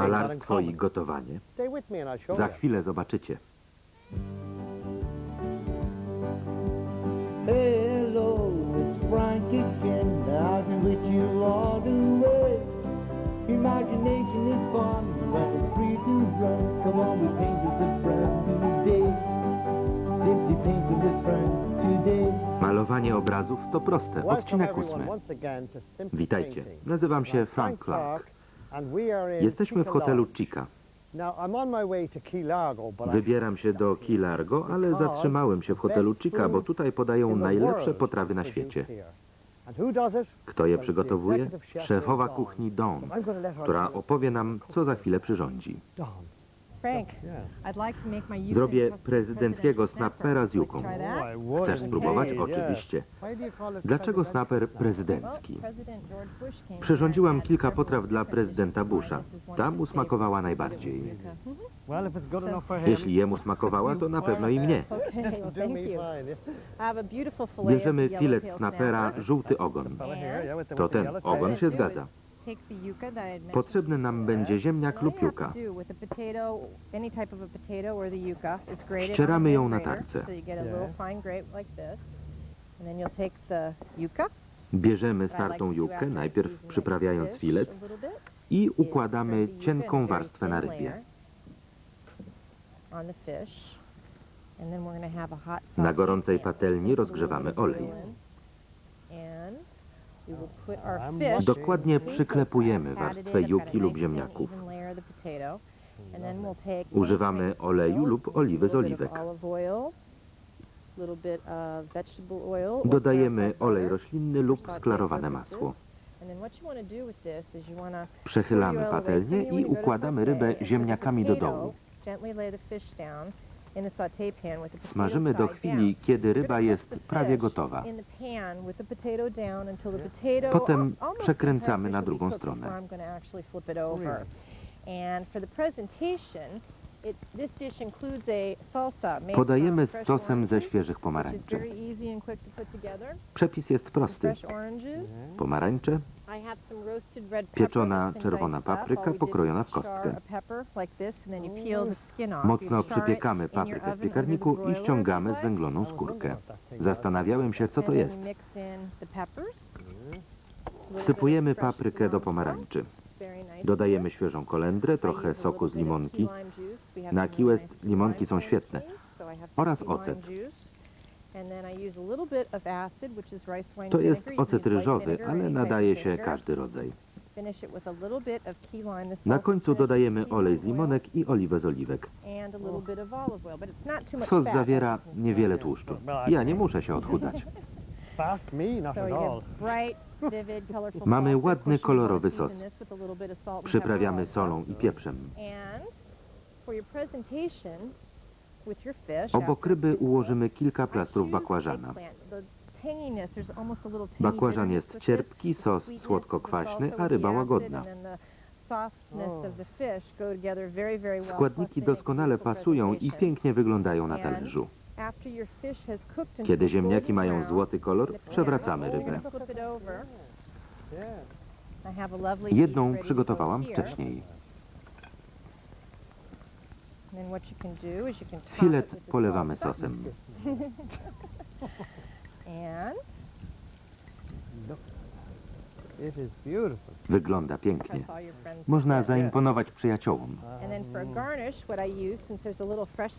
Malarstwo i gotowanie. Za chwilę zobaczycie. Hello, it's Frank again. I've been with you all the way. Imagination is fun when it's free to run. Come on, we paint this a brand new day. Simply painting with friends today. Malowanie obrazów to proste. Odcinek ósmy. Witajcie. Nazywam się Frank Clark. Jesteśmy w hotelu. Chica. Wybieram się do Key Largo, ale zatrzymałem się w hotelu Chica, bo tutaj podają najlepsze potrawy na świecie. Kto je przygotowuje? Szefowa kuchni Dawn, her która opowie nam, co za chwilę przyrządzi. Zrobię prezydenckiego snapera z juką. Would Chcesz spróbować? Oczywiście. Dlaczego snaper snap? prezydencki? Przyrządziłam kilka potraw dla prezydenta. Busha. This is one Ta of mu his smakowała favorites, najbardziej. Mhm. Him, Jeśli jemu smakowała, to na pewno i mnie. Bierzemy filet snapera, żółty ogon. To ten ogon się zgadza. Potrzebny nam będzie ziemniak lub juka. Ścieramy ją na tarce. Bierzemy startą jukę, najpierw przyprawiając filet i układamy cienką warstwę na rybie. Na gorącej patelni rozgrzewamy olej. Dokładnie przyklepujemy warstwę juki lub ziemniaków. Używamy oleju lub oliwy z oliwek. Dodajemy olej roślinny lub sklarowane masło. Przechylamy patelnię i układamy rybę ziemniakami do dołu. Smażymy do chwili, kiedy ryba jest prawie gotowa. Potem przekręcamy na drugą stronę. Podajemy z sosem ze świeżych pomarańczy. Przepis jest prosty. Pomarańcze, Pieczona czerwona papryka pokrojona w kostkę. Mocno przypiekamy paprykę w piekarniku i ściągamy zwęgloną skórkę. thing was. Zastanawiałem się, co to jest. Wsypujemy paprykę do pomarańczy. Dodajemy świeżą kolendrę, trochę soku z limonki Na Key limonki są świetne. Oraz ocet. To jest ocet ryżowy, ale nadaje się każdy rodzaj. Na końcu dodajemy olej z limonek i oliwę z oliwek. Sos zawiera niewiele tłuszczu. Ja nie muszę się odchudzać. Mamy ładny, kolorowy sos. Przyprawiamy solą i pieprzem. Obok ryby ułożymy kilka plastrów bakłażana. Bakłażan jest cierpki, sos słodko-kwaśny, a ryba łagodna. Składniki doskonale pasują i pięknie wyglądają na talerzu. Kiedy ziemniaki mają złoty kolor, przewracamy rybę. gonna flip it Filet polewamy sosem. Beautiful. Wygląda pięknie. Można zaimponować przyjaciołom.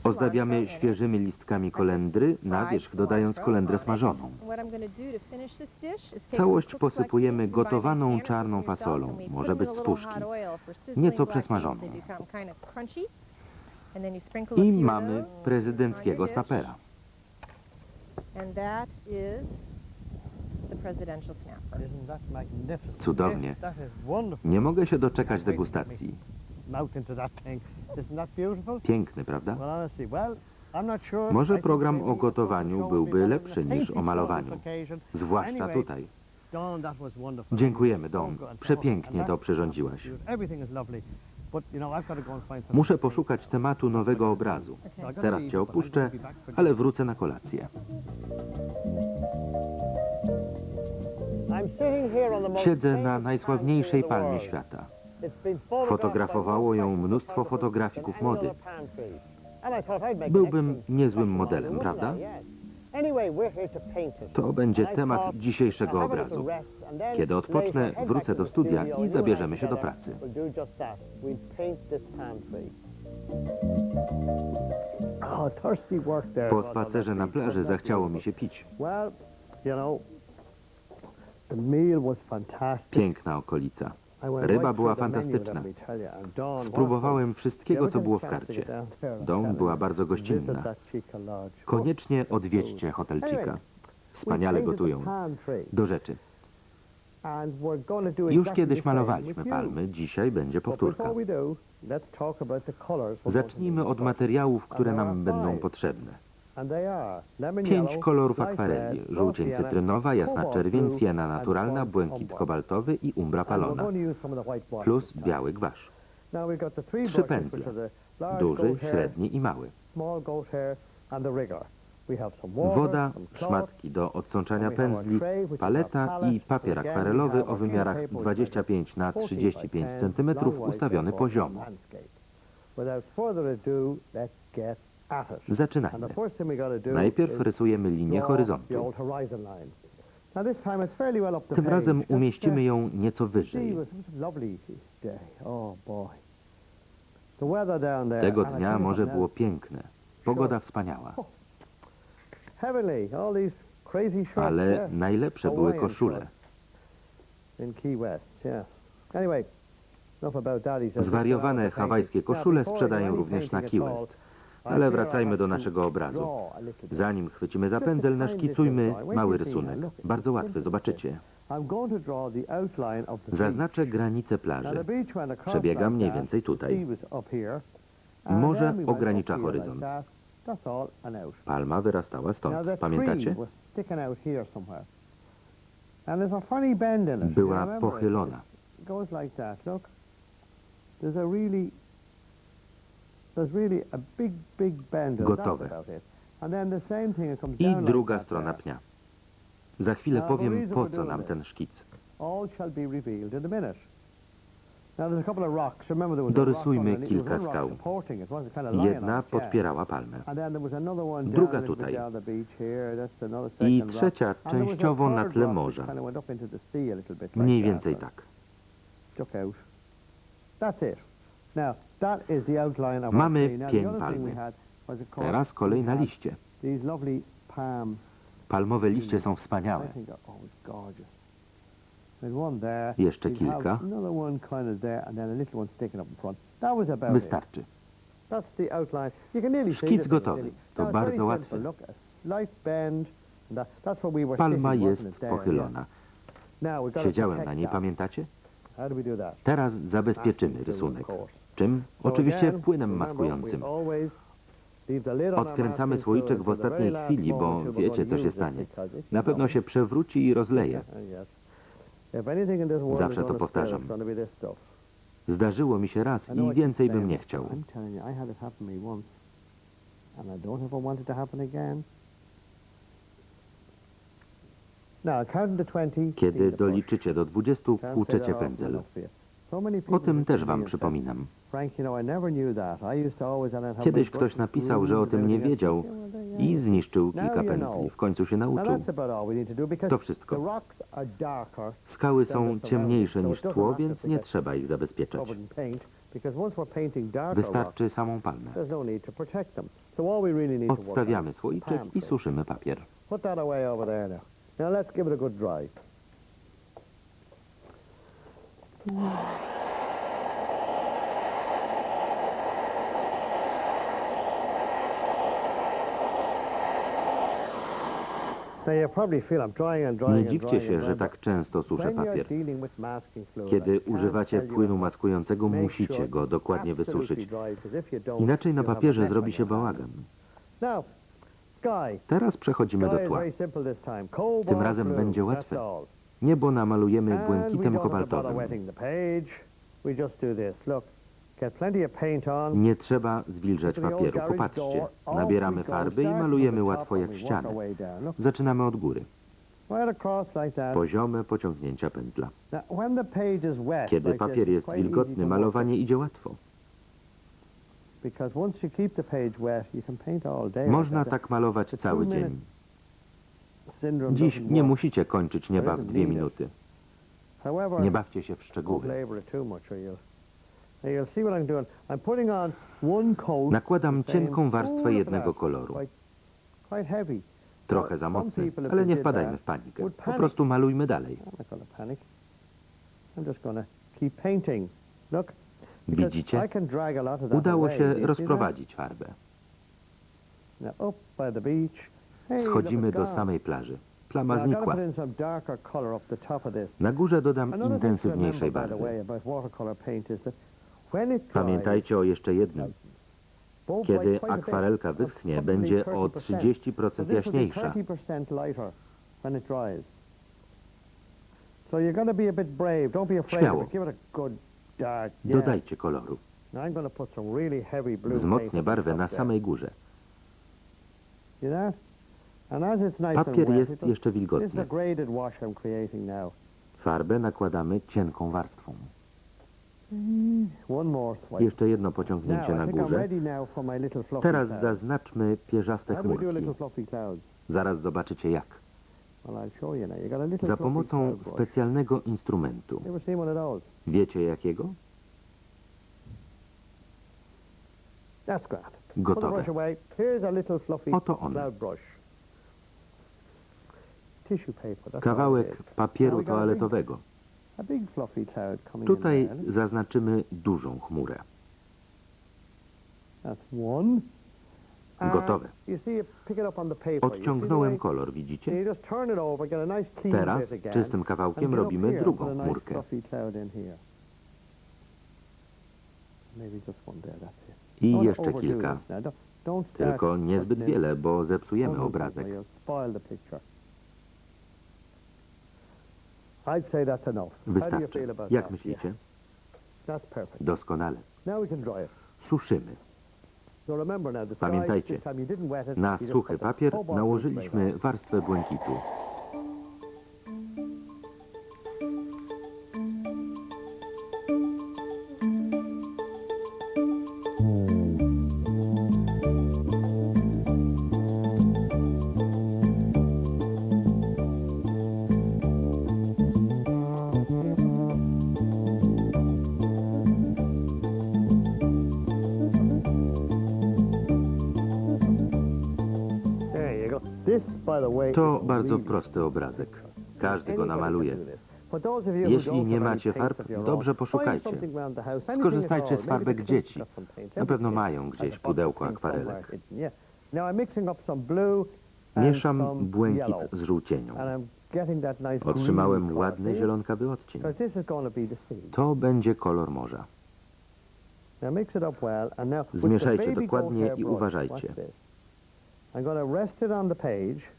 Ozdabiamy świeżymi listkami kolendry, na wierzch dodając kolendrę smażoną. Całość posypujemy gotowaną czarną fasolą. Może być z puszki. Nieco przesmażoną. I mamy prezydenckiego snapera. And that is the presidential snapper. Isn't that magnificent? Cudownie. Nie mogę się doczekać degustacji. Mouth into that thing. Isn't that beautiful? Piękny, prawda? Well, honestly, well, I'm not sure. Może program maybe o gotowaniu byłby lepszy niż o malowaniu. Zwłaszcza tutaj. Dziękujemy, good. Przepięknie to przyrządziłaś. Muszę poszukać tematu nowego obrazu. Teraz cię opuszczę, ale wrócę na kolację. Siedzę na najsławniejszej palmie świata. Fotografowało ją mnóstwo fotografików mody. Byłbym niezłym modelem, prawda? To będzie temat dzisiejszego obrazu. Kiedy odpocznę, wrócę do studia i zabierzemy się do pracy. Po spacerze na plaży zachciało mi się pić. Piękna okolica. Ryba była fantastyczna. Spróbowałem wszystkiego, co było w karcie. Dom była bardzo gościnna. Koniecznie odwiedźcie hotelcika. Wspaniale gotują. Do rzeczy. Już kiedyś malowaliśmy palmy, dzisiaj będzie powtórka. Zacznijmy od materiałów, które nam będą potrzebne. Pięć kolorów akwareli. Żółcień cytrynowa, jasna czerwień, siena naturalna, błękit kobaltowy i umbra palona. Plus biały gwasz. Trzy pędzle. Duży, średni i mały. Woda, szmatki do odsączania pędzli, paleta i papier akwarelowy o wymiarach 25 na 35 cm ustawiony poziomo. Without further ado, let's get Zaczynajmy. Najpierw rysujemy linię horyzontu. Tym razem umieścimy ją nieco wyżej. Tego dnia morze było piękne. Pogoda wspaniała. Ale najlepsze były koszule. Zwariowane hawajskie koszule sprzedają również na Key West. Ale wracajmy do naszego obrazu. Zanim chwycimy za pędzel, naszkicujmy mały rysunek. Bardzo łatwy, zobaczycie. Zaznaczę granicę plaży. Przebiega mniej więcej tutaj. Morze ogranicza horyzont. Palma wyrastała stąd, pamiętacie? Była pochylona. Gotowe. I druga strona pnia. Za chwilę powiem, po co nam ten szkic. Dorysujmy kilka skał. Jedna podpierała palmę. Druga tutaj. I trzecia częściowo na tle morza. Mniej więcej tak. That's it. Now, Mamy pień palmy. Teraz kolej na liście. Palmowe liście są wspaniałe. Jeszcze kilka. Wystarczy. Szkic gotowy. To bardzo łatwe. Palma jest pochylona. Siedziałem na niej, pamiętacie? Teraz zabezpieczymy rysunek. Czym? Oczywiście płynem maskującym. Odkręcamy słoiczek w ostatniej chwili, bo wiecie, co się stanie. Na pewno się przewróci i rozleje. Zawsze to powtarzam. Zdarzyło mi się raz i więcej bym nie chciał. Kiedy doliczycie do 20, włóczycie pędzel. O tym też wam przypominam. Kiedyś ktoś napisał, że o tym nie wiedział i zniszczył kilka pensji. W końcu się nauczył. To wszystko. Skały są ciemniejsze niż tło, więc nie trzeba ich zabezpieczać. Wystarczy samą palmę. Odstawiamy słoiczek i suszymy papier. Now let's give it a good dry. Nie dziwcie się, że tak często suszę papier. Kiedy używacie płynu maskującego, musicie go dokładnie wysuszyć. Inaczej na papierze zrobi się bałagan. Teraz przechodzimy do tła. Tym razem będzie łatwe. Niebo namalujemy błękitem kobaltowym. Nie trzeba zwilżać papieru. Popatrzcie, nabieramy farby i malujemy łatwo jak ścianę. Zaczynamy od góry. Poziome pociągnięcia pędzla. Kiedy papier jest wilgotny, malowanie idzie łatwo. Można tak malować cały dzień. Dziś nie musicie kończyć nieba w dwie minuty. Nie bawcie się w szczegóły. Nakładam cienką warstwę jednego koloru. Trochę za mocny, ale nie wpadajmy w panikę. Po prostu malujmy dalej. Widzicie? Udało się rozprowadzić farbę. Schodzimy do samej plaży. Plama znikła. Na górze dodam intensywniejszej barwy. Pamiętajcie o jeszcze jednym. Kiedy akwarelka wyschnie, będzie o 30% jaśniejsza. Śmiało. Dodajcie koloru. Wzmocnię barwę na samej górze. Papier jest jeszcze wilgotny. Farbę nakładamy cienką warstwą. Jeszcze jedno pociągnięcie na górze. Teraz zaznaczmy pierzaste chmurki. Zaraz zobaczycie jak. Za pomocą specjalnego instrumentu. Wiecie jakiego? Gotowe. Oto on kawałek papieru toaletowego. Tutaj zaznaczymy dużą chmurę. Gotowe. Odciągnąłem kolor, widzicie? Teraz czystym kawałkiem robimy drugą chmurkę. I jeszcze kilka. Tylko niezbyt wiele, bo zepsujemy obrazek. Wystarczy. Jak myślicie? Doskonale. Suszymy. Pamiętajcie, na suchy papier nałożyliśmy warstwę błękitu. bardzo prosty obrazek. Każdy go namaluje. Jeśli nie macie farb, dobrze poszukajcie. Skorzystajcie z farbek dzieci. Na pewno mają gdzieś pudełko akwarelek. Mieszam błękit z żółcienią. Otrzymałem ładny zielonkawy odcień. To będzie kolor morza. Zmieszajcie dokładnie i uważajcie.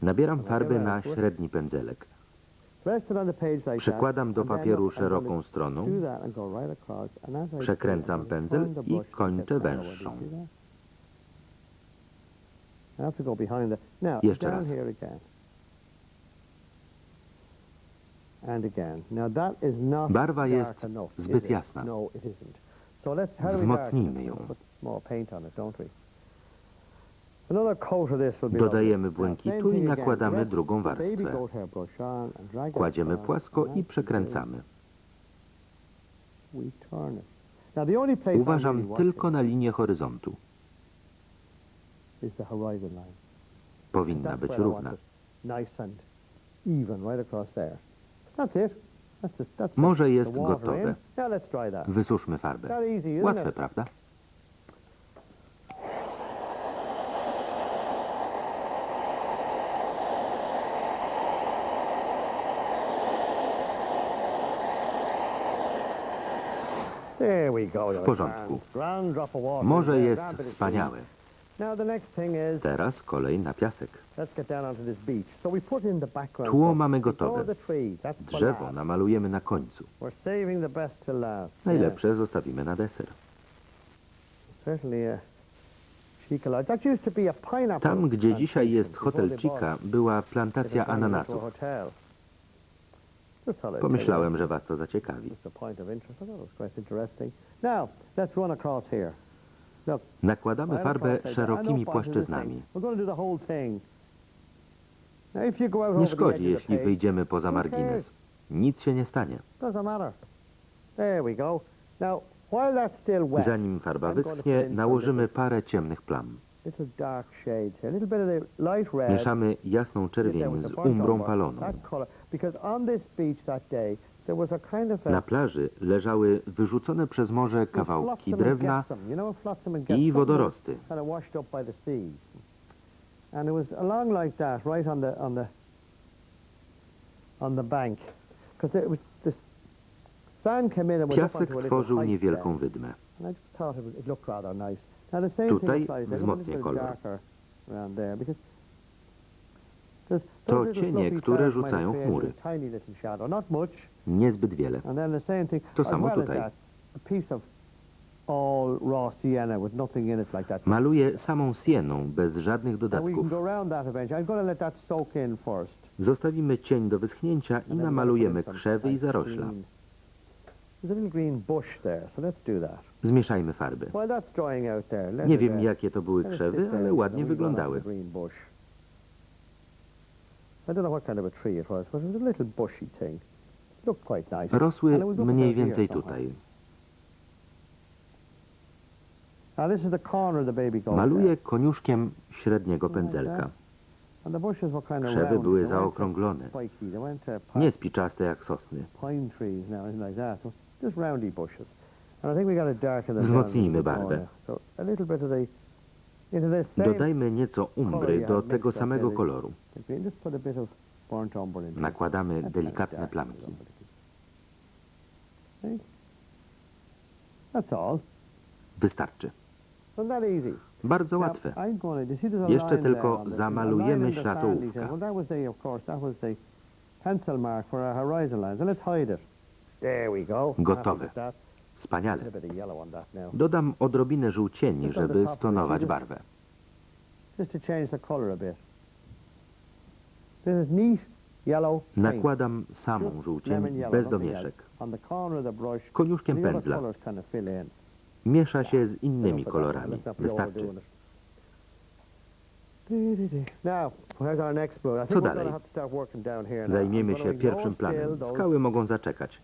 Nabieram farby na średni pędzelek. Przykładam do papieru szeroką stroną, przekręcam pędzel i kończę węższą. Jeszcze raz. Barwa jest zbyt jasna. Wzmocnijmy ją. Dodajemy błękitu i nakładamy drugą warstwę. Kładziemy płasko i przekręcamy. Uważam tylko na linię horyzontu. Powinna być równa. Morze jest gotowe. Wysuszmy farbę. Łatwe, prawda? W porządku. Morze jest wspaniałe. Teraz kolej na piasek. Tło mamy gotowe. Drzewo namalujemy na końcu. Najlepsze zostawimy na deser. Tam, gdzie dzisiaj jest hotel Chica, była plantacja ananasów. Pomyślałem, że was to zaciekawi. Nakładamy farbę szerokimi płaszczyznami. Nie szkodzi, jeśli wyjdziemy poza margines. Nic się nie stanie. Zanim farba wyschnie, nałożymy parę ciemnych plam. Mieszamy jasną czerwień z umbrą paloną. Na plaży leżały wyrzucone przez morze kawałki drewna i wodorosty. Piasek tworzył niewielką wydmę. Tutaj wzmocnię kolor. To cienie, które rzucają chmury. Niezbyt wiele. To samo tutaj. Maluję samą sieną, bez żadnych dodatków. Zostawimy cień do wyschnięcia i namalujemy krzewy i zarośla. There's a little green bush there, so let's do that. Zmieszajmy farby. Nie wiem, jakie to były krzewy, ale ładnie wyglądały. Rosły mniej więcej tutaj. Maluję koniuszkiem średniego pędzelka. Krzewy były zaokrąglone, nie spiczaste jak sosny. Wzmocnijmy barwę. Dodajmy nieco umbry do tego samego koloru. Nakładamy delikatne plamki. Wystarczy. Bardzo łatwe. Jeszcze tylko zamalujemy światłówka. Gotowe. Wspaniale. Dodam odrobinę żółcieni, żeby stonować barwę. Nakładam samą żółcień, bez domieszek. Koniuszkiem pędzla. Miesza się z innymi kolorami. Wystarczy. Co dalej? Zajmiemy się pierwszym planem. Skały mogą zaczekać.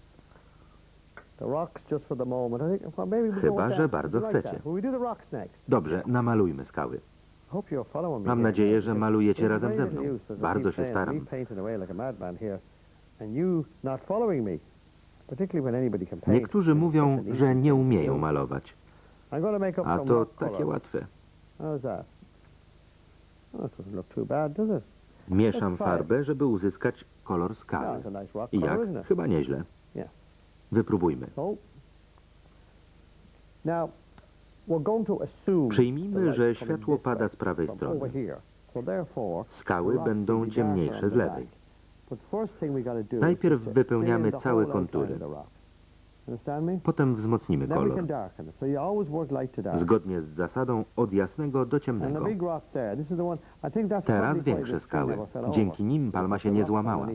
Chyba, że bardzo chcecie. Dobrze, namalujmy skały. Mam nadzieję, że malujecie razem ze mną. Bardzo się staram. Niektórzy mówią, że nie umieją malować. A to takie łatwe. Mieszam farbę, żeby uzyskać kolor skały. I jak? Chyba nieźle. Wypróbujmy. Przyjmijmy, że światło pada z prawej strony. Skały będą ciemniejsze z lewej. Najpierw wypełniamy całe kontury. Potem wzmocnimy kolor. Zgodnie z zasadą od jasnego do ciemnego. Teraz większe skały. Dzięki nim palma się nie złamała.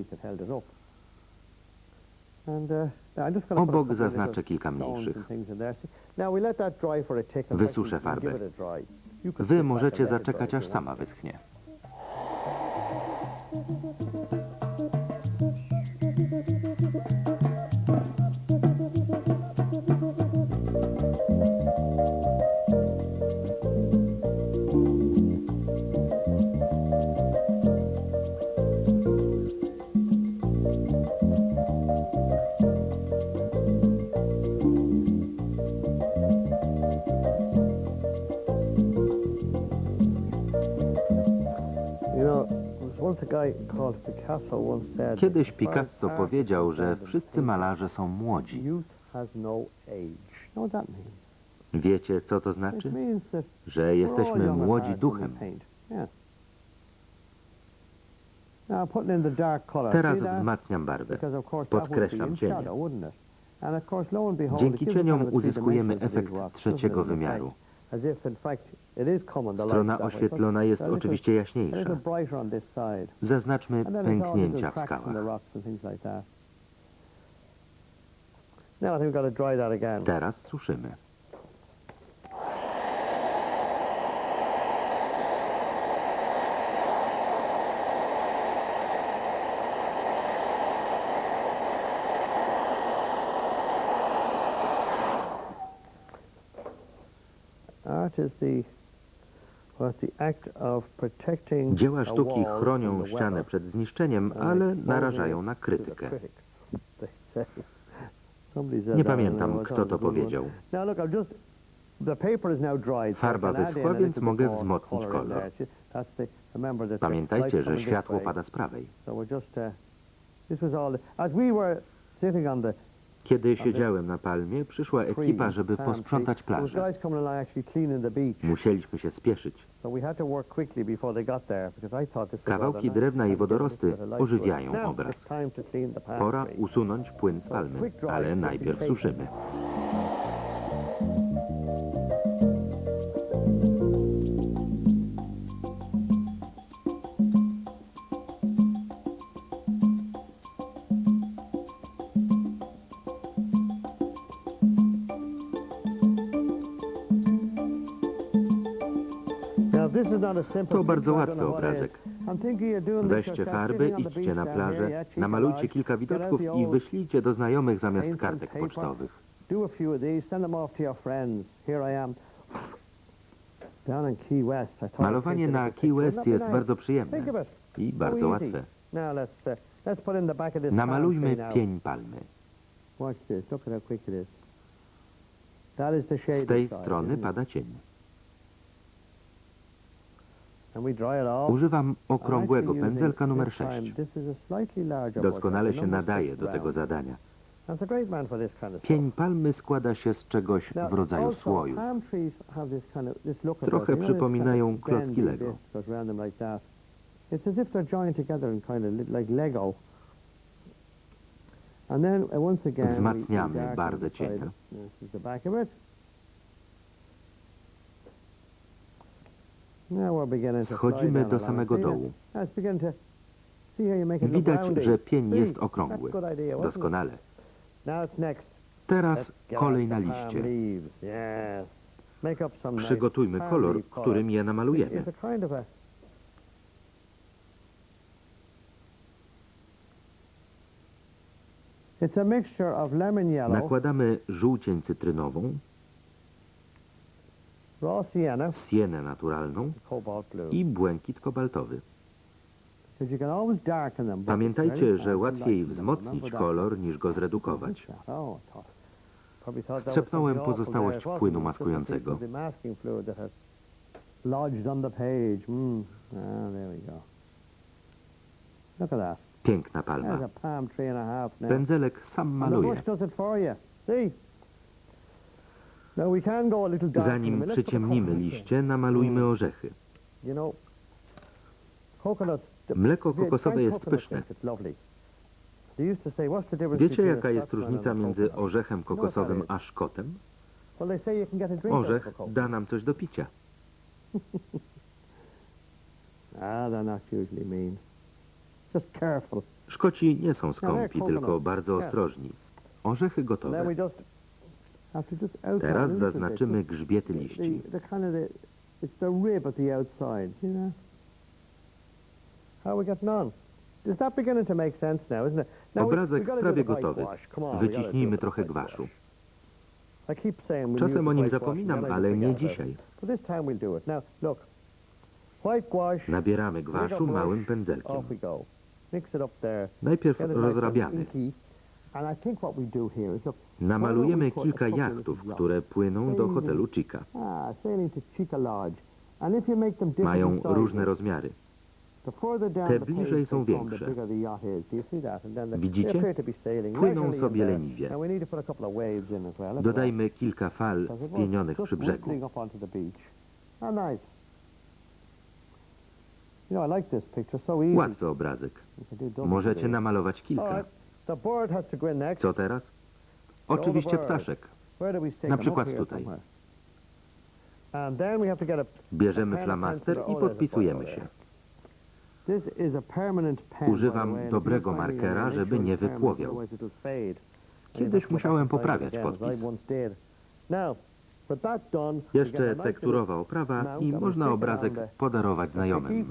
Obok zaznaczę kilka mniejszych. Wysuszę farbę. Wy możecie zaczekać, aż sama wyschnie. Kiedyś Picasso powiedział, że wszyscy malarze są młodzi. Wiecie, co to znaczy? Że jesteśmy młodzi duchem. Teraz wzmacniam barwę. Podkreślam cienie. Dzięki cieniom uzyskujemy efekt trzeciego wymiaru. Strona oświetlona jest oczywiście jaśniejsza. Zaznaczmy pęknięcia w skałach. Teraz suszymy. Dzieła sztuki chronią ścianę przed zniszczeniem, ale narażają na krytykę. Nie pamiętam, kto to powiedział. Farba wyschła, więc mogę wzmocnić kolor. Pamiętajcie, że światło pada z prawej. Kiedy siedziałem na palmie, przyszła ekipa, żeby posprzątać plażę. Musieliśmy się spieszyć. Kawałki drewna i wodorosty ożywiają obraz. Pora usunąć płyn z palmy, ale najpierw suszymy. To bardzo łatwy obrazek. Weźcie farby, idźcie na plażę, namalujcie kilka widoczków i wyślijcie do znajomych zamiast kartek pocztowych. Do a few of these, send them off to your friends. Here I am. Down in Key West. I thought I'd Malowanie na Key. West jest bardzo Think przyjemne of it. i bardzo easy. łatwe. Now let's uh, let's put in the back of this palm Namalujmy tree now. pień palmy. Watch this. Look at how quick it is. That is the shade Z tej strony it? pada cień. And we dry it off. Używam okrągłego pędzelka numer this time- 6. This is a slightly larger Doskonale się nadaje do tego zadania. Pień palmy składa się z czegoś w rodzaju słoju. Trochę przypominają klocki Lego. bit goes round Schodzimy do samego dołu. Widać, że pień jest okrągły. Doskonale. Teraz kolej na liście. Przygotujmy kolor, którym je namalujemy. Nakładamy żółcień cytrynową, sienę naturalną i błękit kobaltowy. Pamiętajcie, że łatwiej wzmocnić kolor niż go zredukować. Oh, Strzepnąłem pozostałość płynu maskującego. piece of the masking fluid that has lodged on the page. Mm. Ah. Piękna palma. Pędzelek sam maluje. Zanim przyciemnimy liście, namalujmy orzechy. Coconut. the- Mleko kokosowe jest pyszne. Wiecie, jaka jest różnica między orzechem kokosowym a szkotem? Orzech da nam coś do picia. Ah. Szkoci nie są skąpi, tylko bardzo ostrożni. Orzechy gotowe. Teraz zaznaczymy The, liści. Obrazek prawie gotowy. Wyciśnijmy trochę gwaszu. Czasem o nim zapominam, ale nie dzisiaj. Nabieramy gwaszu małym pędzelkiem. Najpierw rozrabiamy. Namalujemy kilka jachtów, które płyną do hotelu Chica. Ah, Mają różne rozmiary. Te bliżej są większe. Widzicie? Płyną sobie leniwie. Dodajmy kilka fal spienionych przy brzegu. easy. Łatwy obrazek. Możecie namalować kilka. Co teraz? Oczywiście ptaszek. Na przykład tutaj. Bierzemy flamaster i oh, podpisujemy się. Używam dobrego markera, żeby nie wypłowiał. Kiedyś musiałem poprawiać podpis. Jeszcze tekturowa oprawa i można obrazek podarować znajomym.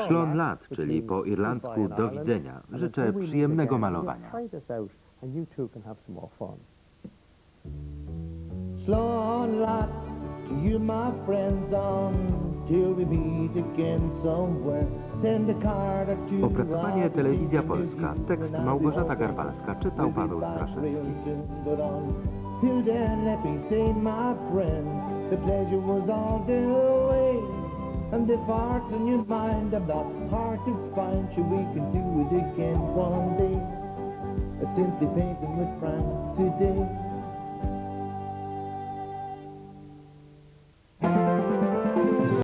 Szlon lat, czyli po irlandzku do widzenia. Życzę przyjemnego malowania. On lot to you, my friends, until we meet again somewhere. Send a card or two. Opracowanie Telewizja Polska. Tekst Małgorzata Garbalska. Czytał Paweł Straszewski. on- Till then, let me say, my friends, the pleasure was all the way. And if hearts in your mind are not hard to find, sure we can do it again one day. A simply painting with Frank today.